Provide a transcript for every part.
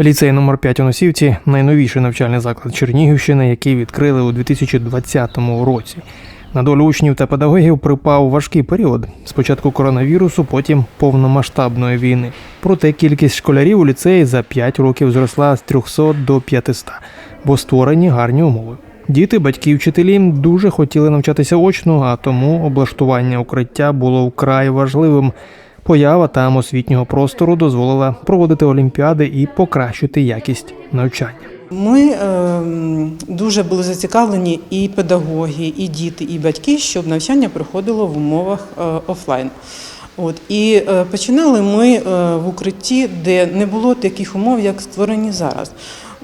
Ліцей номер 5 у Носівці найновіший навчальний заклад Чернігівщини, який відкрили у 2020 році. На долю учнів та педагогів припав важкий період. Спочатку коронавірусу, потім повномасштабної війни. Проте кількість школярів у ліцеї за 5 років зросла з 300 до 500, бо створені гарні умови. Діти, батьки вчителі дуже хотіли навчатися очно, а тому облаштування укриття було вкрай важливим. Поява там освітнього простору дозволила проводити олімпіади і покращити якість навчання. Ми е, дуже були зацікавлені і педагоги, і діти, і батьки, щоб навчання проходило в умовах е, офлайн. От і е, починали ми е, в укритті, де не було таких умов, як створені зараз.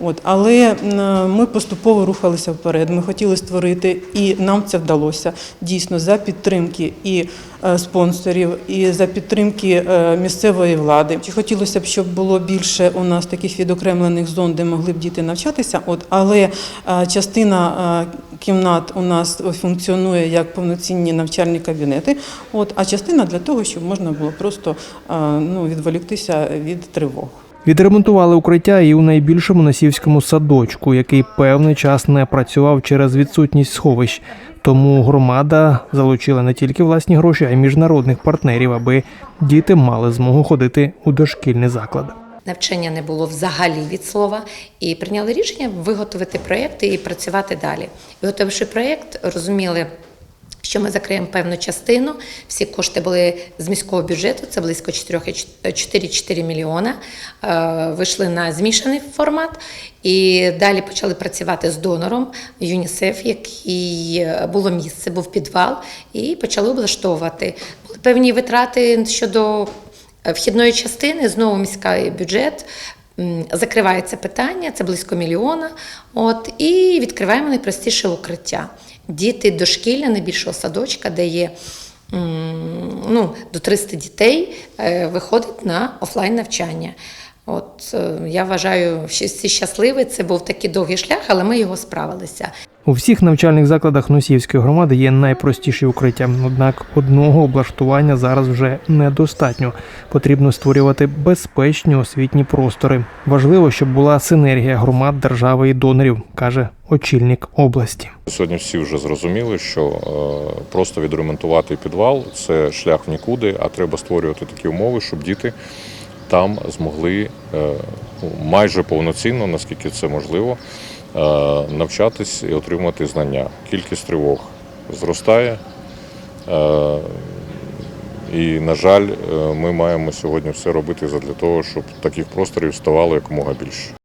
От, але ми поступово рухалися вперед. Ми хотіли створити, і нам це вдалося дійсно за підтримки і е, спонсорів, і за підтримки е, місцевої влади. Хотілося б, щоб було більше у нас таких відокремлених зон, де могли б діти навчатися. От, але е, частина кімнат у нас функціонує як повноцінні навчальні кабінети. От, а частина для того, щоб можна було просто ну, відволіктися від тривог. Відремонтували укриття і у найбільшому насівському садочку, який певний час не працював через відсутність сховищ. Тому громада залучила не тільки власні гроші, а й міжнародних партнерів, аби діти мали змогу ходити у дошкільний заклад. Навчання не було взагалі від слова, і прийняли рішення виготовити проєкти і працювати далі. І готовивши проєкт, розуміли, що ми закриємо певну частину. Всі кошти були з міського бюджету, це близько 4,4 мільйона. Е, Вийшли на змішаний формат і далі почали працювати з донором ЮНІСЕФ, який е, було місце, був підвал, і почали облаштовувати. Були певні витрати щодо Е, вхідної частини знову міський бюджет. Закривається питання, це близько мільйона. От, і відкриваємо найпростіше укриття. Діти дошкілля, найбільшого садочка, де є ну, до 300 дітей, е, виходить на офлайн навчання. От е, я вважаю, всі щасливі. Це був такий довгий шлях, але ми його справилися. У всіх навчальних закладах Носіївської громади є найпростіші укриття. Однак одного облаштування зараз вже недостатньо. Потрібно створювати безпечні освітні простори. Важливо, щоб була синергія громад, держави і донорів, каже очільник області. Сьогодні всі вже зрозуміли, що е, просто відремонтувати підвал це шлях в нікуди, а треба створювати такі умови, щоб діти там змогли е, ну, майже повноцінно, наскільки це можливо, навчатись і отримати знання. Кількість тривог зростає. Е, І, на жаль, е, ми маємо сьогодні все робити для того, щоб таких просторів ставало якомога більше.